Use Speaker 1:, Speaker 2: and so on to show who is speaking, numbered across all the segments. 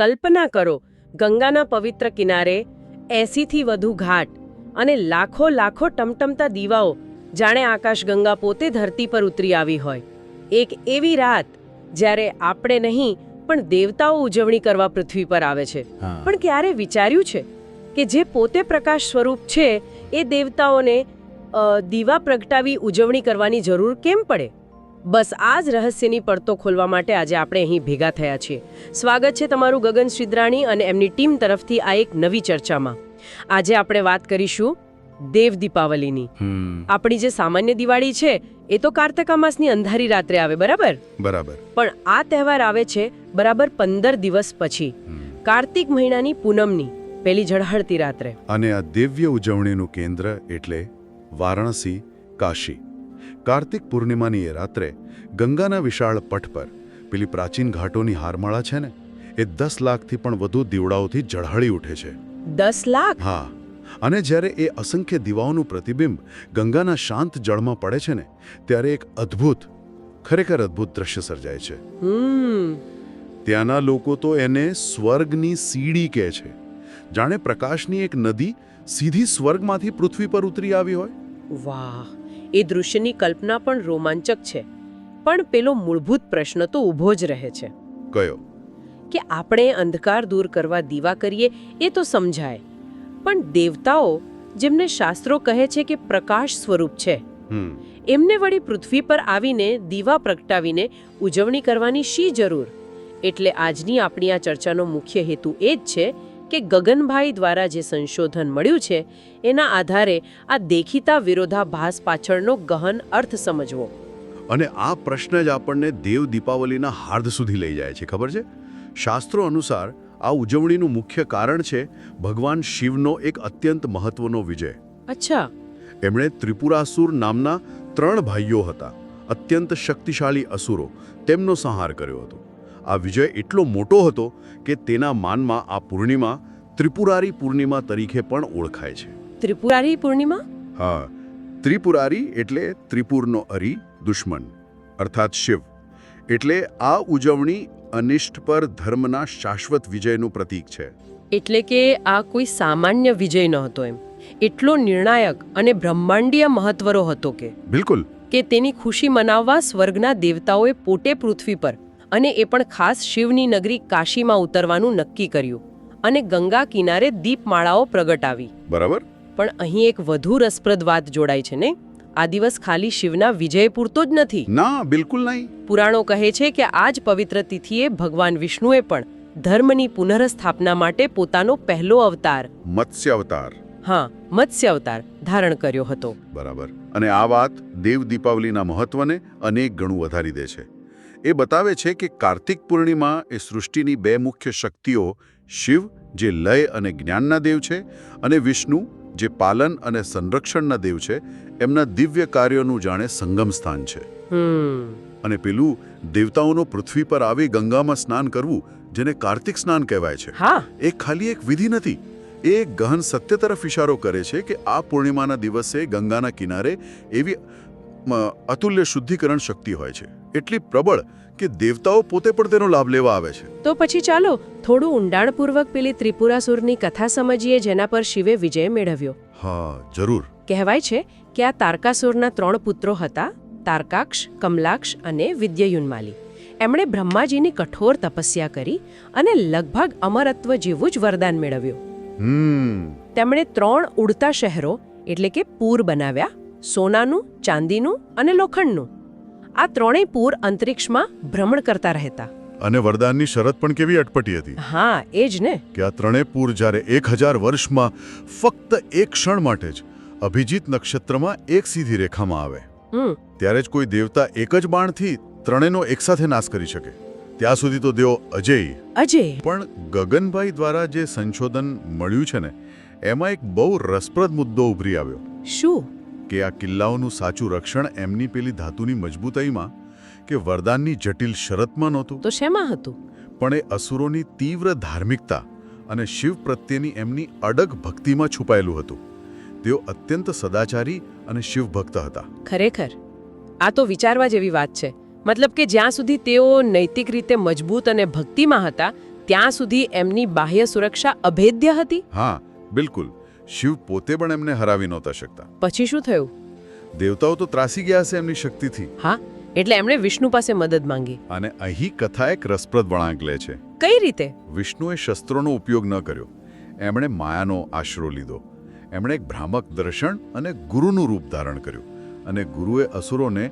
Speaker 1: કલ્પના કરો ગંગાના પવિત્ર કિનારે એંસીથી વધુ ઘાટ અને લાખો લાખો ટમટમતા દીવાઓ જાણે આકાશગંગા પોતે ધરતી પર ઉતરી આવી હોય. એક એવી રાત જ્યારે આપણે નહીં પણ દેવતાઓ ઉજવણી કરવા પૃથ્વી પર આવે છે. પણ ક્યારે વિચાર્યું છે કે જે પોતે પ્રકાશ સ્વરૂપ છે એ દેવતાઓને દીવા પ્રગટાવી ઉજવણી કરવાની જરૂર કેમ પડે? બસ આ જ રહસ્યની પડતો ખોલવા માટે આજે આપણે અહીં ભેગા થયા છીએ. સ્વાગત છે તમારું ગગન શ્રીદ્રાણી અને એમની ટીમ તરફથી આ એક નવી ચર્ચામાં. આજે આપણે વાત કરીશું દેવ દીપાવલીની. આપણી જે સામાન્ય દિવાળી છે એ તો કાર્તક માસની અંધારી રાત્રે આવે બરાબર?
Speaker 2: બરાબર.
Speaker 1: પણ આ તહેવાર આવે છે બરાબર પંદર દિવસ પછી. કાર્તિક મહિનાની પૂનમની પેલી ઝળહળતી રાત્રે.
Speaker 2: અને આ દિવ્ય ઉજવણીનું કેન્દ્ર એટલે વારાણસી કાશી. કાર્તિક પૂર્ણિમાની એ રાત્રે ગંગાના વિશાળ પટ પર પેલી પ્રાચીન ઘાટોની હારમાળા છે ને એ દસ લાખથી પણ વધુ દીવડાઓથી ઝળહળી ઉઠે છે.
Speaker 1: દસ લાખ?
Speaker 2: હા. અને જ્યારે એ અસંખ્ય દીવાઓનું પ્રતિબિંબ ગંગાના શાંત જળમાં પડે છે ને ત્યારે એક અદ્ભુત ખરેખર અદ્ભુત દ્રશ્ય સર્જાય છે. ત્યાંના લોકો તો એને સ્વર્ગની સીડી કહે છે. જાણે પ્રકાશની એક નદી સીધી સ્વર્ગમાંથી પૃથ્વી પર ઉતરી આવી હોય?
Speaker 1: વાહ. એ દૃશ્યની કલ્પના પણ રોમાંચક છે. પણ પેલો મૂળભૂત પ્રશ્ન તો ઊભો જ રહે છે.
Speaker 2: કયો?
Speaker 1: કે આપણે અંધકાર દૂર કરવા દીવા કરીએ એ તો સમજાય. પણ દેવતાઓ જેમને શાસ્ત્રો કહે છે કે પ્રકાશ સ્વરૂપ છે એમને વળી પૃથ્વી પર આવીને દીવા પ્રગટાવીને ઉજવણી કરવાની શી જરૂર? એટલે આજની આપણી આ ચર્ચાનો મુખ્ય હેતુ એ જ છે કે ગગનભાઈ દ્વારા જે સંશોધન મળ્યું છે એના આધારે આ દેખીતા વિરોધાભાસ પાછળનો ગહન અર્થ સમજવો.
Speaker 2: અને આ પ્રશ્ન જ આપણને દેવ દીપાવલીના હાર્દ સુધી લઈ જાય છે ખબર છે? શાસ્ત્રો અનુસાર આ ઉજવણીનું મુખ્ય કારણ છે ભગવાન શિવનો એક અત્યંત મહત્વનો વિજય.
Speaker 1: અચ્છા.
Speaker 2: એમણે ત્રિપુરાસુર નામના ત્રણ ભાઈઓ હતા અત્યંત શક્તિશાળી અસુરો તેમનો સંહાર કર્યો હતો. આ વિજય એટલો મોટો હતો કે તેના માનમાં આ પૂર્ણિમા ત્રિપુરારી પૂર્ણિમા તરીકે પણ ઓળખાય છે.
Speaker 1: ત્રિપુરારી પૂર્ણિમા?
Speaker 2: હા ત્રિપુરારી એટલે ત્રિપુરનો અરી દુશ્મન અર્થાત શિવ. એટલે આ ઉજવણી અનિષ્ટ પર ધર્મના શાશ્વત વિજયનું પ્રતીક છે.
Speaker 1: એટલે કે આ કોઈ સામાન્ય વિજય નહોતો એમ. એટલો નિર્ણાયક અને બ્રહ્માંડીય મહત્વરો હતો કે.
Speaker 2: બિલકુલ.
Speaker 1: કે તેની ખુશી મનાવવા સ્વર્ગના દેવતાઓએ પોતે પૃથ્વી પર અને એ પણ ખાસ શિવની નગરી કાશીમાં ઉતરવાનું નક્કી કર્યું અને ગંગા કિનારે દીપમાળાઓ પ્રગટાવી.
Speaker 2: બરાબર?
Speaker 1: પણ અહીં એક વધુ રસપ્રદ વાત જોડાય છે ને? આ દિવસ ખાલી શિવના વિજય પૂરતો જ નથી.
Speaker 2: ના બિલકુલ નહીં.
Speaker 1: પુરાણો કહે છે કે આ જ પવિત્ર તિથિએ ભગવાન વિષ્ણુએ પણ ધર્મની પુનઃસ્થાપના માટે પોતાનો પહેલો અવતાર.
Speaker 2: મત્સ્ય અવતાર
Speaker 1: હા મત્સ્ય અવતાર ધારણ કર્યો હતો.
Speaker 2: બરાબર. અને આ વાત દેવ દીપાવલીના મહત્વને અનેક ગણું વધારી દે છે. એ બતાવે છે કે કાર્તિક પૂર્ણિમા એ સૃષ્ટિની બે મુખ્ય શક્તિઓ શિવ જે લય અને જ્ઞાનના દેવ છે અને વિષ્ણુ જે પાલન અને સંરક્ષણના દેવ છે એમના દિવ્ય કાર્યોનું જાણે સંગમ સ્થાન છે. અને પેલું દેવતાઓનો પૃથ્વી પર આવી ગંગામાં સ્નાન કરવું જેને કાર્તિક સ્નાન કહેવાય છે. એ ખાલી એક વિધિ નથી. એ ગહન સત્ય તરફ ઇશારો કરે છે કે આ પૂર્ણિમાના દિવસે ગંગાના કિનારે એવી અતુલ્ય શુદ્ધિકરણ શક્તિ હોય છે. એટલી પ્રબળ કે દેવતાઓ પોતે પણ તેનો લાભ લેવા આવે છે.
Speaker 1: તો પછી ચાલો થોડું ઊંડાણપૂર્વક પેલી ત્રિપુરાસુરની કથા સમજીએ જેના પર શિવે વિજય મેળવ્યો.
Speaker 2: હા જરૂર.
Speaker 1: કહેવાય છે કે આ તારકાસુરના ત્રણ પુત્રો હતા તારકાક્ષ કમલાક્ષ અને વિદ્યયુન્માલી. એમણે બ્રહ્માજીની કઠોર તપસ્યા કરી અને લગભગ અમરત્વ જેવું જ વરદાન મેળવ્યું.
Speaker 2: હમ.
Speaker 1: તેમણે ત્રણ ઉડતા શહેરો એટલે કે પૂર બનાવ્યા સોનાનું ચાંદીનું અને લોખંડનું. આ ત્રણેય પૂર અંતરિક્ષમાં ભ્રમણ કરતા રહેતા.
Speaker 2: અને વરદાનની શરત પણ કેવી અટપટી હતી?
Speaker 1: હા એ જ ને.
Speaker 2: કે આ ત્રણેય પૂર જ્યારે એક હજાર વર્ષમાં ફક્ત એક ક્ષણ માટે જ અભિજીત નક્ષત્રમાં એક સીધી રેખામાં આવે. ત્યારે જ કોઈ દેવતા એક જ બાણથી ત્રણેયનો એકસાથે નાશ કરી શકે. ત્યાં સુધી તો દેવો અજય.
Speaker 1: અજય.
Speaker 2: પણ ગગનભાઈ દ્વારા જે સંશોધન મળ્યું છે ને એમાં એક બહુ રસપ્રદ મુદ્દો ઉભરી આવ્યો.
Speaker 1: શું?
Speaker 2: કે આ કિલ્લાઓનું સાચું રક્ષણ એમની પેલી ધાતુની મજબૂતાઈમાં કે વરદાનની જટિલ શરતમાં નહોતું?
Speaker 1: તો શેમાં હતું?
Speaker 2: પણ એ અસુરોની તીવ્ર ધાર્મિકતા અને શિવ પ્રત્યેની એમની અડગ ભક્તિમાં છુપાયેલું હતું. તેઓ અત્યંત સદાચારી અને શિવભક્ત હતા.
Speaker 1: ખરેખર? આ તો વિચારવા જેવી વાત છે. મતલબ કે જ્યાં સુધી તેઓ નૈતિક રીતે મજબૂત અને ભક્તિમાં હતા ત્યાં સુધી એમની બાહ્ય સુરક્ષા અભેદ્ય હતી?
Speaker 2: હા બિલકુલ. શિવ પોતે પણ એમને હરાવી નહોતા શકતા.
Speaker 1: પછી શું થયું?
Speaker 2: દેવતાઓ તો ત્રાસી ગયા હશે એમની શક્તિથી.
Speaker 1: હા એટલે એમણે વિષ્ણુ પાસે મદદ માંગી.
Speaker 2: અને અહીં કથા એક રસપ્રદ વળાંક લે છે.
Speaker 1: કઈ રીતે?
Speaker 2: વિષ્ણુએ શસ્ત્રોનો ઉપયોગ ન કર્યો. એમણે માયાનો આશરો લીધો. એમણે એક ભ્રામક દર્શન અને ગુરુનું રૂપ ધારણ કર્યું. અને ગુરુએ અસુરોને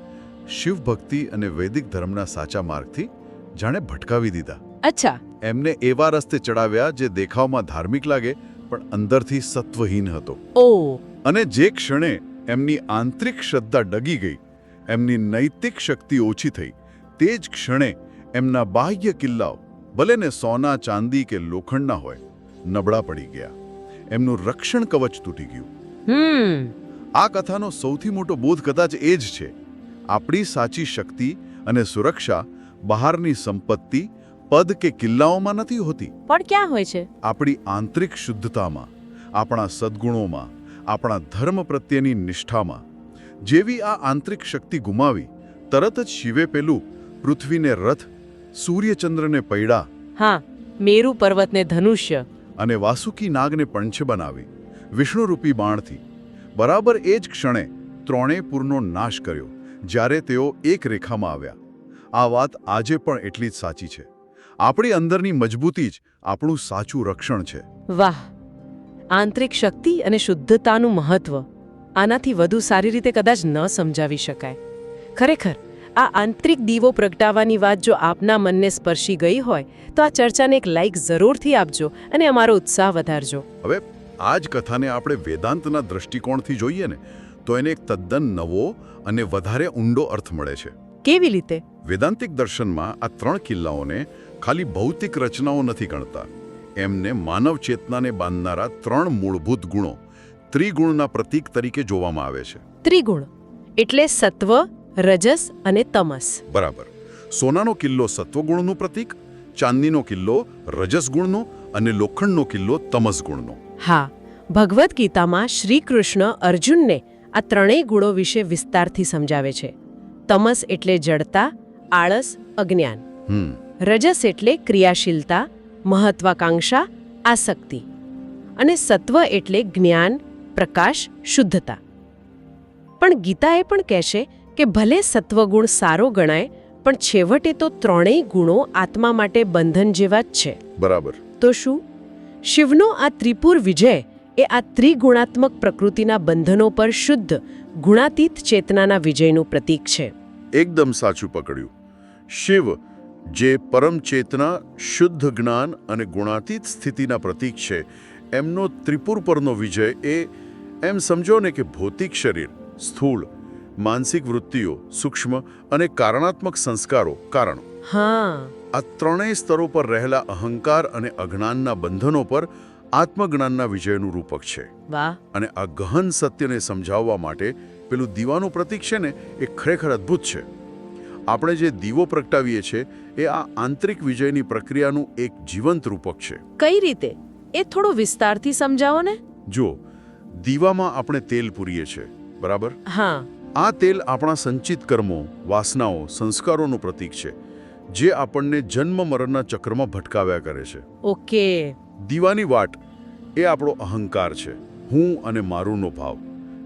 Speaker 2: શિવ ભક્તિ અને વૈદિક ધર્મના સાચા માર્ગથી જાણે ભટકાવી દીધા.
Speaker 1: અચ્છા.
Speaker 2: એમને એવા રસ્તે ચડાવ્યા જે દેખાવમાં ધાર્મિક લાગે પણ અંદરથી સત્વહીન હતો.
Speaker 1: ઓ.
Speaker 2: અને જે ક્ષણે એમની આંતરિક શ્રદ્ધા ડગી ગઈ એમની નૈતિક શક્તિ ઓછી થઈ તે જ ક્ષણે એમના બાહ્ય કિલ્લાઓ ભલે ને સોના ચાંદી કે લોખંડના હોય નબળા પડી ગયા. એમનું રક્ષણ કવચ તૂટી ગયું. આ કથાનો સૌથી મોટો બોધ કદાચ એ જ છે. આપણી સાચી શક્તિ અને સુરક્ષા બહારની સંપત્તિ પદ કે કિલ્લાઓમાં નથી હોતી.
Speaker 1: પણ ક્યાં હોય છે?
Speaker 2: આપણી આંતરિક શુદ્ધતામાં આપણા સદ્ગુણોમાં આપણા ધર્મ પ્રત્યેની નિષ્ઠામાં. જેવી આ આંતરિક શક્તિ ગુમાવી તરત જ શિવે પેલું પૃથ્વીને રથ સૂર્યચંદ્રને પૈડા
Speaker 1: હા મેરુ પર્વતને ધનુષ્ય.
Speaker 2: અને વાસુકી નાગને પંચ બનાવી વિષ્ણુરૂપી બાણથી. બરાબર એ જ ક્ષણે ત્રણેય પૂરનો નાશ કર્યો જ્યારે તેઓ એક રેખામાં આવ્યા. આ વાત આજે પણ એટલી જ સાચી છે. આપણી અંદરની મજબૂતી જ આપણું સાચું રક્ષણ છે.
Speaker 1: વાહ! આંતરિક શક્તિ અને શુદ્ધતાનું મહત્વ આનાથી વધુ સારી રીતે કદાચ ન સમજાવી શકાય. ખરેખર આ આંતરિક દીવો પ્રગટાવવાની વાત જો આપના મનને સ્પર્શી ગઈ હોય તો આ ચર્ચાને એક લાઈક જરૂરથી આપજો અને અમારો ઉત્સાહ વધારજો.
Speaker 2: હવે આ જ કથાને આપણે વેદાંતના દૃષ્ટિકોણથી જોઈએ ને તો એને એક તદ્દન નવો અને વધારે ઊંડો અર્થ મળે છે.
Speaker 1: કેવી રીતે?
Speaker 2: વેદાંતિક દર્શનમાં આ ત્રણ કિલ્લાઓને ખાલી ભૌતિક રચનાઓ નથી ગણતા. એમને માનવ ચેતનાને બાંધનારા ત્રણ મૂળભૂત ગુણો ત્રિગુણના પ્રતીક તરીકે જોવામાં આવે છે.
Speaker 1: ત્રિગુણ એટલે સત્વ રજસ અને તમસ.
Speaker 2: બરાબર. સોનાનો કિલ્લો સત્વગુણનું પ્રતીક ચાંદીનો કિલ્લો રજસ ગુણનો અને લોખંડનો કિલ્લો તમસ ગુણનો
Speaker 1: હા ભગવદ્ ગીતામાં શ્રી કૃષ્ણ અર્જુનને આ ત્રણેય ગુણો વિશે વિસ્તારથી સમજાવે છે. તમસ એટલે જડતા આળસ અજ્ઞાન.
Speaker 2: હમ.
Speaker 1: રજસ એટલે ક્રિયાશીલતા મહત્વાકાંક્ષા આસક્તિ અને સત્વ એટલે જ્ઞાન પ્રકાશ શુદ્ધતા. પણ ગીતા એ પણ કહેશે કે ભલે સત્વગુણ સારો ગણાય પણ છેવટે તો ત્રણેય ગુણો આત્મા માટે બંધન જેવા જ છે.
Speaker 2: બરાબર.
Speaker 1: તો શું? શિવનો આ ત્રિપુર વિજય એ આ ત્રિગુણાત્મક પ્રકૃતિના બંધનો પર શુદ્ધ ગુણાતીત ચેતનાના વિજયનું પ્રતીક છે.
Speaker 2: એકદમ સાચું પકડ્યું. શિવ જે પરમ ચેતના શુદ્ધ જ્ઞાન અને ગુણાતીત સ્થિતિના પ્રતીક છે. એમનો ત્રિપુર પરનો વિજય એ એમ સમજો ને કે ભૌતિક શરીર સ્થૂળ માનસિક વૃત્તિઓ સૂક્ષ્મ અને કારણાત્મક સંસ્કારો કારણ.
Speaker 1: હા.
Speaker 2: આ ત્રણેય સ્તરો પર રહેલા અહંકાર અને અજ્ઞાનના બંધનો પર આત્મજ્ઞાનના વિજયનું રૂપક છે. અને આ ગહન સત્યને સમજાવવા માટે પેલું દીવાનું પ્રતીક છે ને એ ખરેખર અદ્ભુત છે. આપણે જે દીવો પ્રગટાવીએ છીએ એ આ આંતરિક વિજયની પ્રક્રિયાનું એક જીવંત રૂપક છે.
Speaker 1: કઈ રીતે? એ થોડો વિસ્તારથી સમજાવો ને.
Speaker 2: જો દીવામાં આપણે તેલ પૂરીએ છીએ બરાબર?
Speaker 1: હા.
Speaker 2: આ તેલ આપણા સંચિત કર્મો વાસનાઓ સંસ્કારોનું પ્રતીક છે જે આપણને જન્મ મરણના ચક્રમાં ભટકાવ્યા કરે છે.
Speaker 1: ઓકે.
Speaker 2: દીવાની વાટ એ આપણો અહંકાર છે હું અને મારુંનો ભાવ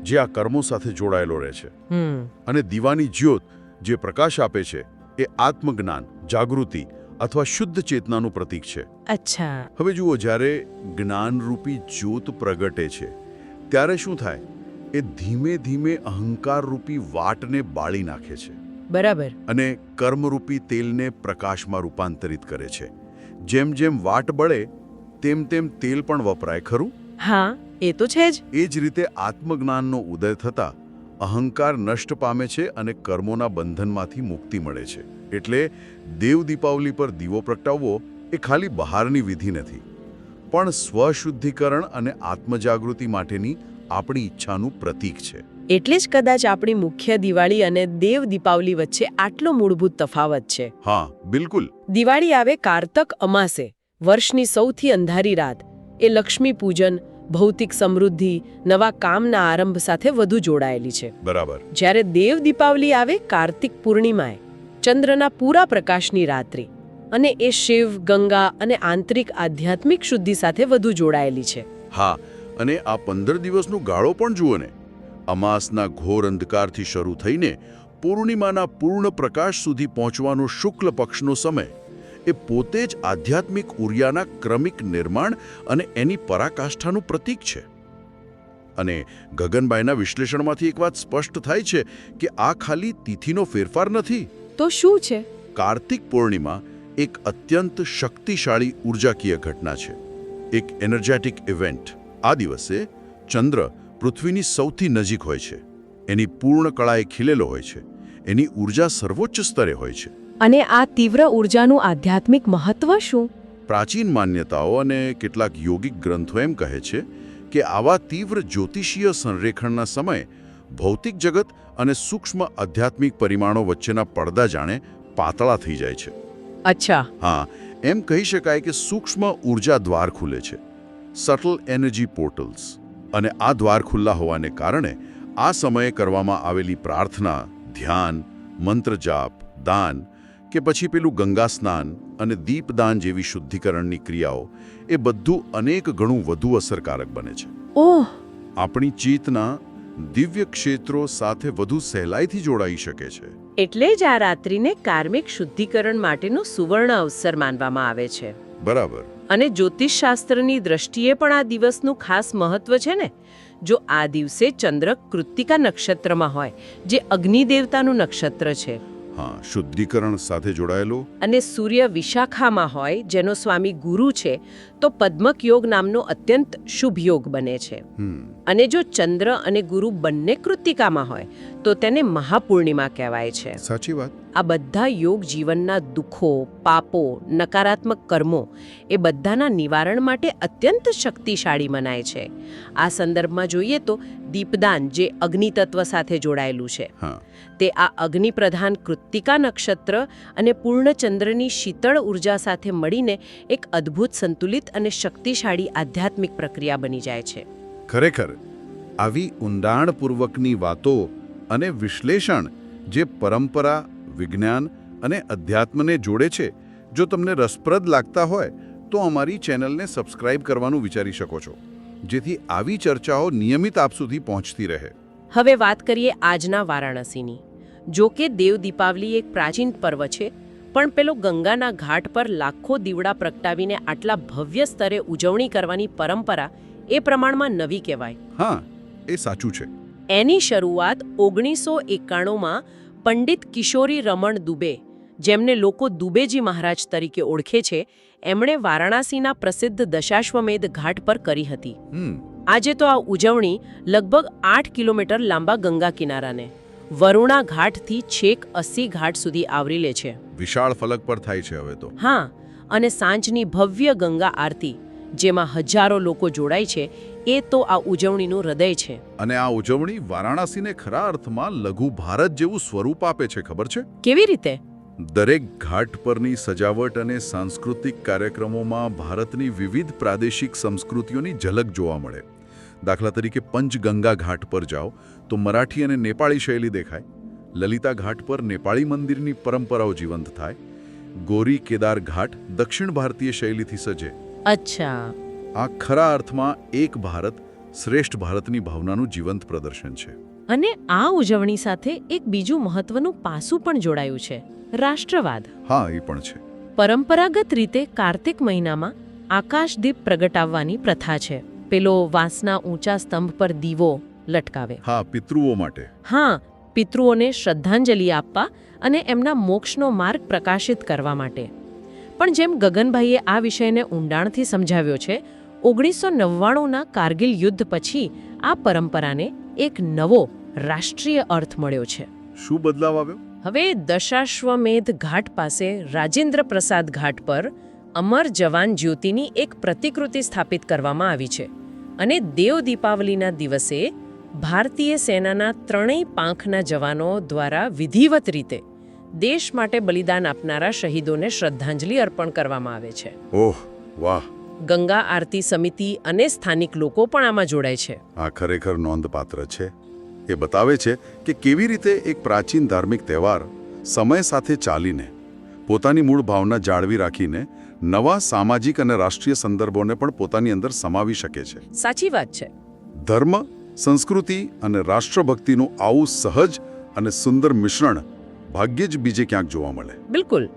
Speaker 2: જે આ કર્મો સાથે જોડાયેલો રહે છે. અને દીવાની જ્યોત જે પ્રકાશ આપે છે એ આત્મજ્ઞાન જાગૃતિ અથવા શુદ્ધ ચેતનાનું પ્રતીક છે.
Speaker 1: અચ્છા.
Speaker 2: હવે જુઓ જ્યારે જ્ઞાનરૂપી જ્યોત પ્રગટે છે ત્યારે શું થાય? એ ધીમે ધીમે અહંકારરૂપી વાટને બાળી નાખે છે.
Speaker 1: બરાબર.
Speaker 2: અને કર્મરૂપી તેલને પ્રકાશમાં રૂપાંતરિત કરે છે. જેમ જેમ વાટ બળે તેમ તેમ તેલ પણ વપરાય ખરું?
Speaker 1: હા એ તો છે જ.
Speaker 2: એ જ રીતે આત્મજ્ઞાનનો ઉદય થતા અહંકાર નષ્ટ પામે છે અને કર્મોના બંધનમાંથી મુક્તિ મળે છે. એટલે દેવ દીપાવલી પર દીવો પ્રગટાવવો એ ખાલી બહારની વિધિ નથી. પણ સ્વશુદ્ધિકરણ અને આત્મજાગૃતિ માટેની આપણી ઈચ્છાનું પ્રતીક છે.
Speaker 1: એટલે જ કદાચ આપણી મુખ્ય દિવાળી અને દેવ દીપાવલી વચ્ચે આટલો મૂળભૂત તફાવત છે.
Speaker 2: હા બિલકુલ.
Speaker 1: દિવાળી આવે કારતક અમાસે વર્ષની સૌથી અંધારી રાત. એ લક્ષ્મી પૂજન ભૌતિક સમૃદ્ધિ નવા કામના આરંભ સાથે વધુ જોડાયેલી છે.
Speaker 2: બરાબર.
Speaker 1: જ્યારે દેવ દીપાવલી આવે કાર્તિક પૂર્ણિમાએ ચંદ્રના પૂરા પ્રકાશની રાત્રિ અને એ શિવ ગંગા અને આંતરિક આધ્યાત્મિક શુદ્ધિ સાથે વધુ જોડાયેલી છે.
Speaker 2: હા અને આ પંદર દિવસનો ગાળો પણ જુઓ ને. અમાસના ઘોર અંધકારથી શરૂ થઈને પૂર્ણિમાના પૂર્ણ પ્રકાશ સુધી પહોંચવાનો શુક્લ પક્ષનો સમય. એ પોતે જ આધ્યાત્મિક ઉર્યાના ક્રમિક નિર્માણ અને એની પરાકાષ્ઠાનું પ્રતીક છે. અને ગગનભાઈના વિશ્લેષણમાંથી એક વાત સ્પષ્ટ થાય છે કે આ ખાલી તિથિનો ફેરફાર નથી.
Speaker 1: તો શું છે?
Speaker 2: કાર્તિક પૂર્ણિમા એક અત્યંત શક્તિશાળી ઉર્જાકીય ઘટના છે. એક એનર્જેટિક ઇવેન્ટ. આ દિવસે ચંદ્ર પૃથ્વીની સૌથી નજીક હોય છે. એની પૂર્ણ કળાએ ખીલેલો હોય છે. એની ઊર્જા સર્વોચ્ચ સ્તરે હોય છે.
Speaker 1: અને આ તીવ્ર ઉર્જાનું આધ્યાત્મિક મહત્વ શું?
Speaker 2: પ્રાચીન માન્યતાઓ અને કેટલાક યોગિક ગ્રંથો એમ કહે છે કે આવા તીવ્ર જ્યોતિષીય સંરેખણના સમયે ભૌતિક જગત અને સૂક્ષ્મ આધ્યાત્મિક પરિમાણો વચ્ચેના પડદા જાણે પાતળા થઈ જાય છે.
Speaker 1: અચ્છા.
Speaker 2: હા એમ કહી શકાય કે સૂક્ષ્મ ઊર્જા દ્વાર ખુલે છે. સટલ એનર્જી પોર્ટલ્સ અને આ દ્વાર ખુલ્લા હોવાને કારણે આ સમયે કરવામાં આવેલી પ્રાર્થના ધ્યાન મંત્ર જાપ દાન કે પછી પેલું ગંગા સ્નાન અને દીપદાન જેવી શુદ્ધિકરણની ક્રિયાઓ એ બધું અનેક ગણું વધુ અસરકારક બને છે.
Speaker 1: ઓહ!
Speaker 2: આપણી ચેતના દિવ્ય ક્ષેત્રો સાથે વધુ સહેલાઈથી જોડાઈ શકે છે.
Speaker 1: એટલે જ આ રાત્રિને કાર્મિક શુદ્ધિકરણ માટેનો સુવર્ણ અવસર માનવામાં આવે છે.
Speaker 2: બરાબર.
Speaker 1: અને જ્યોતિષશાસ્ત્રની દ્રષ્ટિએ પણ આ દિવસનું ખાસ મહત્વ છે ને? જો આ દિવસે ચંદ્ર કૃત્તિકા નક્ષત્રમાં હોય જે અગ્નિ દેવતાનું નક્ષત્ર છે.
Speaker 2: હા શુદ્ધિકરણ સાથે જોડાયેલો?
Speaker 1: અને સૂર્ય વિશાખામાં હોય જેનો સ્વામી ગુરુ છે તો પદ્મક યોગ નામનો અત્યંત શુભ યોગ બને છે. અને જો ચંદ્ર અને ગુરુ બંને કૃતિકામાં હોય તો તેને મહાપૂર્ણિમા કહેવાય છે.
Speaker 2: સાચી વાત.
Speaker 1: આ બધા યોગ જીવનના દુઃખો પાપો નકારાત્મક કર્મો એ બધાના નિવારણ માટે અત્યંત શક્તિશાળી મનાય છે. આ સંદર્ભમાં જોઈએ તો દીપદાન જે અગ્નિ તત્વ સાથે જોડાયેલું છે.
Speaker 2: હા.
Speaker 1: તે આ અગ્નિપ્રધાન કૃત્તિકા નક્ષત્ર અને પૂર્ણચંદ્રની શીતળ ઊર્જા સાથે મળીને એક અદ્ભુત સંતુલિત અને શક્તિશાળી આધ્યાત્મિક પ્રક્રિયા બની જાય છે.
Speaker 2: ખરેખર આવી ઊંડાણપૂર્વકની વાતો અને વિશ્લેષણ જે પરંપરા વિજ્ઞાન અને અધ્યાત્મને જોડે છે. જો તમને રસપ્રદ લાગતા હોય તો અમારી ચેનલને સબસ્ક્રાઇબ કરવાનું વિચારી શકો છો. જેથી આવી ચર્ચાઓ નિયમિત આપ સુધી પહોંચતી રહે.
Speaker 1: હવે વાત કરીએ આજના વારાણસીની. જો કે દેવ દીપાવલી એક પ્રાચીન પર્વ છે પણ પેલો ગંગાના ઘાટ પર લાખો દીવડા પ્રગટાવીને આટલા ભવ્ય સ્તરે ઉજવણી કરવાની પરંપરા એ પ્રમાણમાં નવી કહેવાય.
Speaker 2: હા એ સાચું છે.
Speaker 1: એની શરૂઆત ઓગણીસો એકાણુંમાં પંડિત કિશોરી રમણ દુબે જેમને લોકો દુબેજી મહારાજ તરીકે ઓળખે છે એમણે વારાણસીના પ્રસિદ્ધ દશાશ્વમેધ ઘાટ પર કરી હતી. આજે તો આ ઉજવણી લગભગ આઠ કિલોમીટર લાંબા ગંગા કિનારાને વરુણા ઘાટથી છેક અસી ઘાટ સુધી આવરી લે છે.
Speaker 2: વિશાળ ફલક પર થાય છે હવે તો.
Speaker 1: હા અને સાંજની ભવ્ય ગંગા આરતી જેમાં હજારો લોકો જોડાય છે એ તો આ ઉજવણીનું હૃદય છે.
Speaker 2: અને આ ઉજવણી વારાણસીને ખરા અર્થમાં લઘુ ભારત જેવું સ્વરૂપ આપે છે ખબર છે?
Speaker 1: કેવી રીતે?
Speaker 2: દરેક ઘાટ પરની સજાવટ અને સાંસ્કૃતિક કાર્યક્રમોમાં ભારતની વિવિધ પ્રાદેશિક સંસ્કૃતિઓની ઝલક જોવા મળે. દાખલા તરીકે પંચગંગા ઘાટ પર જાઓ તો મરાઠી અને નેપાળી શૈલી દેખાય. લલિતા ઘાટ પર નેપાળી મંદિરની પરંપરાઓ જીવંત થાય. ગોરી કેદાર ઘાટ દક્ષિણ ભારતીય શૈલીથી સજે.
Speaker 1: અચ્છા.
Speaker 2: આ ખરા અર્થમાં એક ભારત શ્રેષ્ઠ ભારતની ભાવનાનું જીવંત પ્રદર્શન છે.
Speaker 1: અને આ ઉજવણી સાથે એક બીજું મહત્વનું પાસું પણ જોડાયું છે રાષ્ટ્રવાદ.
Speaker 2: હા એ પણ છે.
Speaker 1: પરંપરાગત રીતે કાર્તિક મહિનામાં આકાશદીપ પ્રગટાવવાની પ્રથા છે. પેલો વાંસના ઊંચા સ્તંભ પર દીવો લટકાવે.
Speaker 2: હા પિતૃઓ માટે.
Speaker 1: હા પિતૃઓને શ્રદ્ધાંજલિ આપવા અને એમના મોક્ષનો માર્ગ પ્રકાશિત કરવા માટે. પણ જેમ ગગનભાઈએ આ વિષયને ઊંડાણથી સમજાવ્યો છે ઓગણીસો નવ્વાણુંના કારગિલ યુદ્ધ પછી આ પરંપરાને એક નવો રાષ્ટ્રીય અર્થ મળ્યો છે.
Speaker 2: શું બદલાવ આવ્યો?
Speaker 1: હવે દશાશ્વમેધ ઘાટ પાસે રાજેન્દ્ર પ્રસાદ ઘાટ પર અમર જવાન જ્યોતિની એક પ્રતિકૃતિ સ્થાપિત કરવામાં આવી છે અને દેવ દીપાવલીના દિવસે ભારતીય સેનાના ત્રણેય પાંખના જવાનો દ્વારા વિધિવત રીતે દેશ માટે બલિદાન આપનારા શહીદોને શ્રદ્ધાંજલિ અર્પણ કરવામાં આવે છે.
Speaker 2: ઓહ વાહ.
Speaker 1: ગંગા આરતી સમિતિ અને સ્થાનિક લોકો પણ આમાં જોડાય છે.
Speaker 2: આ ખરેખર નોંધપાત્ર છે. એ બતાવે છે કે કેવી રીતે એક પ્રાચીન ધાર્મિક તહેવાર સમય સાથે ચાલીને પોતાની મૂળ ભાવના જાળવી રાખીને નવા સામાજિક અને રાષ્ટ્રીય સંદર્ભોને પણ પોતાની અંદર સમાવી શકે છે.
Speaker 1: સાચી વાત છે.
Speaker 2: ધર્મ સંસ્કૃતિ અને રાષ્ટ્રભક્તિનું આવું સહજ અને સુંદર મિશ્રણ ભાગ્યે જ બીજે ક્યાંક જોવા મળે.
Speaker 1: બિલકુલ.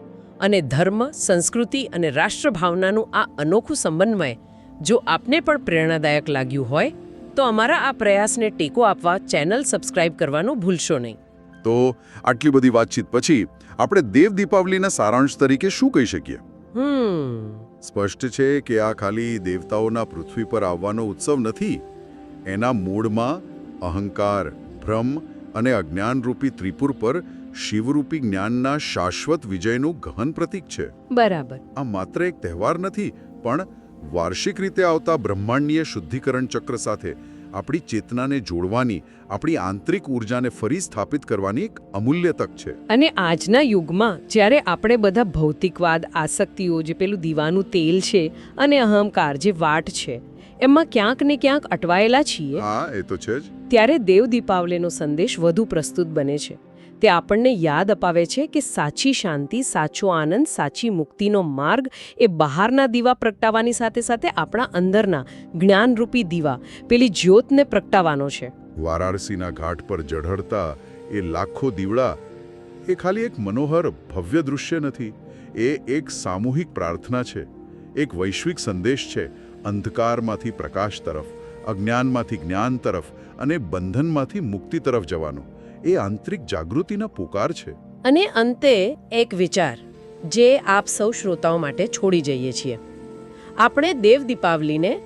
Speaker 1: અને ધર્મ સંસ્કૃતિ અને રાષ્ટ્રભાવનાનું આ અનોખું સમન્વય જો આપને પણ પ્રેરણાદાયક લાગ્યું હોય તો અમારા આ પ્રયાસને ટેકો આપવા ચેનલ સબસ્ક્રાઇબ કરવાનું ભૂલશો નહીં.
Speaker 2: તો આટલી બધી વાતચીત પછી આપણે દેવ દીપાવલીના સારાંશ તરીકે શું કહી શકીએ? સ્પષ્ટ છે કે આ ખાલી દેવતાઓના પૃથ્વી પર આવવાનો ઉત્સવ નથી. એના મૂળમાં અહંકાર ભ્રમ અને અજ્ઞાનરૂપી ત્રિપુર પર શિવરૂપી જ્ઞાનના શાશ્વત વિજયનું ગહન પ્રતીક છે.
Speaker 1: બરાબર.
Speaker 2: આ માત્ર એક તહેવાર નથી પણ વાર્ષિક રીતે આવતા બ્રહ્માંડીય શુદ્ધિકરણ ચક્ર સાથે આપણી ચેતનાને જોડવાની આપણી આંતરિક ઊર્જાને ફરી સ્થાપિત કરવાની એક અમૂલ્ય તક છે.
Speaker 1: અને આજના યુગમાં જ્યારે આપણે બધા ભૌતિકવાદ આસક્તિઓ જે પેલું દીવાનું તેલ છે અને અહંકાર જે વાટ છે એમાં ક્યાંક ને ક્યાંક અટવાયેલા છીએ
Speaker 2: હા એ તો છે જ.
Speaker 1: ત્યારે દેવ દીપાવલીનો સંદેશ વધુ પ્રસ્તુત બને છે. તે આપણને યાદ અપાવે છે કે સાચી શાંતિ, સાચો આનંદ, સાચી મુક્તિનો માર્ગ એ બહારના દીવા પ્રગટાવવાની સાથે સાથે આપણા અંદરના જ્ઞાનરૂપી દીવા, પેલી જ્યોતને પ્રગટાવવાનો છે.
Speaker 2: વારાણસીના ઘાટ પર જઢળતા એ લાખો દીવડા એ ખાલી એક મનોહર ભવ્ય દૃશ્ય નથી. એ એક સામૂહિક પ્રાર્થના છે. એક વૈશ્વિક સંદેશ છે. અંધકારમાંથી પ્રકાશ તરફ, અજ્ઞાનમાંથી જ્ઞાન તરફ અને બંધનમાંથી મુક્તિ તરફ જવાનો. એ આંતરિક જાગૃતિના પુકાર છે.
Speaker 1: અને અંતે એક વિચાર જે આપ સૌ શ્રોતાઓ માટે છોડી જઈએ છીએ. આપણે દેવ દીપાવલીને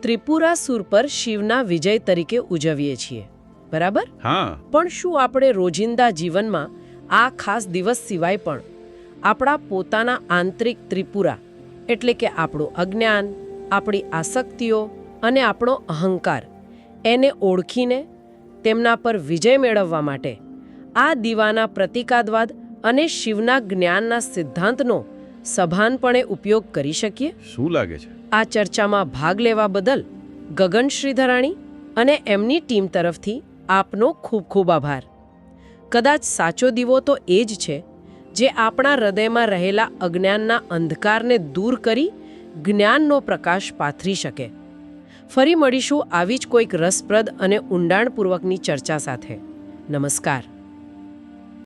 Speaker 1: ત્રિપુરા સુર પર શિવના વિજય તરીકે ઉજવીએ છીએ. બરાબર?
Speaker 2: હા.
Speaker 1: પણ શું આપણે રોજિંદા જીવનમાં આ ખાસ દિવસ સિવાય પણ આપણા પોતાના આંતરિક ત્રિપુરા એટલે કે આપણું અજ્ઞાન આપણી આસક્તિઓ અને આપણો અહંકાર એને ઓળખીને તેમના પર વિજય મેળવવા માટે. આ દીવાના પ્રતિકાદવાદ અને શિવના જ્ઞાનના સિદ્ધાંતનો સભાનપણે ઉપયોગ કરી શકીએ?
Speaker 2: શું લાગે છે?
Speaker 1: આ ચર્ચામાં ભાગ લેવા બદલ ગગન શ્રીધરાણી અને એમની ટીમ તરફથી આપનો ખૂબ ખૂબ આભાર. કદાચ સાચો દીવો તો એ જ છે જે આપણા હૃદયમાં રહેલા અજ્ઞાનના અંધકારને દૂર કરી જ્ઞાનનો પ્રકાશ પાથરી શકે. ફરી મળીશું આવી જ કોઈક રસપ્રદ અને ઊંડાણપૂર્વકની ચર્ચા સાથે. નમસ્કાર.